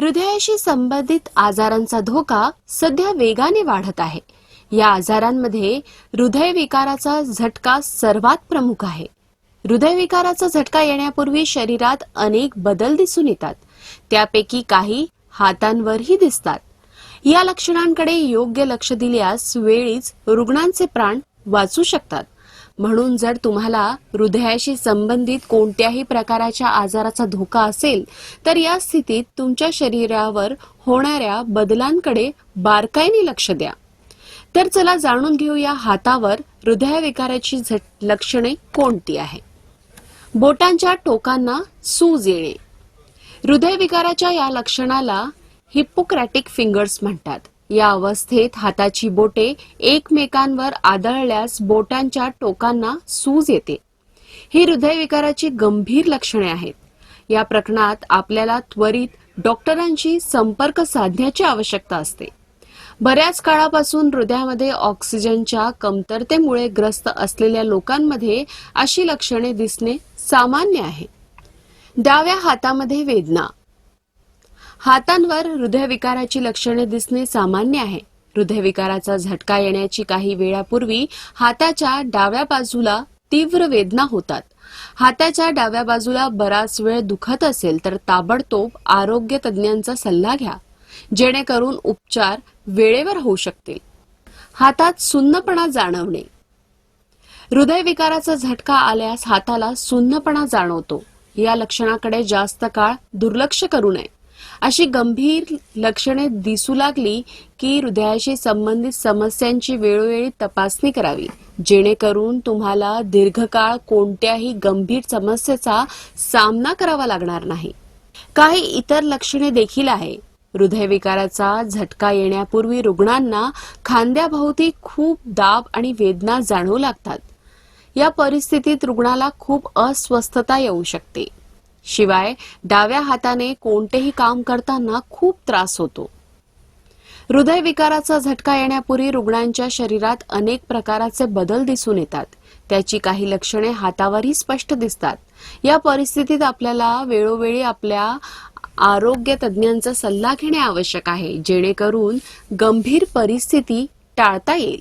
हृदयाशी संबंधित आजारांचा धोका सध्या वेगाने वाढत आहे. या आजारांमध्ये हृदयविकाराचा झटका सर्वात प्रमुख आहे. हृदयविकाराचा झटका येण्यापूर्वी शरीरात अनेक बदल दिसून येतात. त्यापैकी काही हातांवरही दिसतात. या लक्षणांकडे योग्य लक्ष दिल्यास वेळीच रुग्णांचे प्राण वाचू शकतात. म्हणून जर तुम्हाला हृदयाशी संबंधित कोणत्याही प्रकाराच्या आजाराचा धोका असेल तर या स्थितीत तुमच्या शरीरावर होणाऱ्या बदलांकडे बारकाईने लक्ष द्या. तर चला जाणून घेऊया हातावर हृदयविकाराची झट लक्षणे कोणती आहे बोटांच्या टोकांना सूज येणे. हृदयविकाराच्या या लक्षणाला हिप्पोक्रॅटिक फिंगर्स म्हणतात. या अवस्थेत हाताची बोटे एकमेकांवर आदळल्यास बोटांच्या टोकांना सूज येते. ही हृदयविकाराची गंभीर लक्षणे आहेत. या प्रकरणात आपल्याला त्वरित डॉक्टरांशी संपर्क साधण्याची आवश्यकता असते. बऱ्याच काळापासून हृदयामध्ये ऑक्सिजनच्या कमतरतेमुळे ग्रस्त असलेल्या लोकांमध्ये अशी लक्षणे दिसणे सामान्य आहे. डाव्या हातामध्ये वेदना हातांवर हृदयविकाराची लक्षणे दिसणे सामान्य आहे. हृदयविकाराचा झटका येण्याची काही वेळापूर्वी हाताच्या डाव्या बाजूला तीव्र वेदना होतात. हाताच्या डाव्या बाजूला बराच वेळ दुखत असेल तर ताबडतोब आरोग्य तज्ज्ञांचा सल्ला घ्या. जेणेकरून उपचार वेळेवर होऊ शकतील. हातात सुन्नपणा जाणवणे. हृदयविकाराचा झटका आल्यास हाताला सुन्नपणा जाणवतो. या लक्षणाकडे जास्त काळ दुर्लक्ष करू नये. अशी गंभीर लक्षणे दिसू लागली की हृदयाशी संबंधित समस्यांची वेळोवेळी तपासणी करावी. जेणेकरून तुम्हाला दीर्घकाळ कोणत्याही गंभीर समस्येचा सामना करावा लागणार नाही. काही इतर लक्षणे देखील आहे. हृदयविकाराचा झटका येण्यापूर्वी रुग्णांना खांद्याभोवती खूप दाब आणि वेदना जाणवू लागतात. या परिस्थितीत रुग्णाला खूप अस्वस्थता येऊ शकते. शिवाय डाव्या हाताने कोणतेही काम करताना खूप त्रास होतो. हृदयविकाराचा झटका येण्यापूर्वी रुग्णांच्या शरीरात अनेक प्रकाराचे बदल दिसून येतात. त्याची काही लक्षणे हातावरही स्पष्ट दिसतात. या परिस्थितीत आपल्याला वेळोवेळी आपल्या आरोग्य तज्ज्ञांचा सल्ला घेणे आवश्यक आहे जेणेकरून गंभीर परिस्थिती टाळता येईल.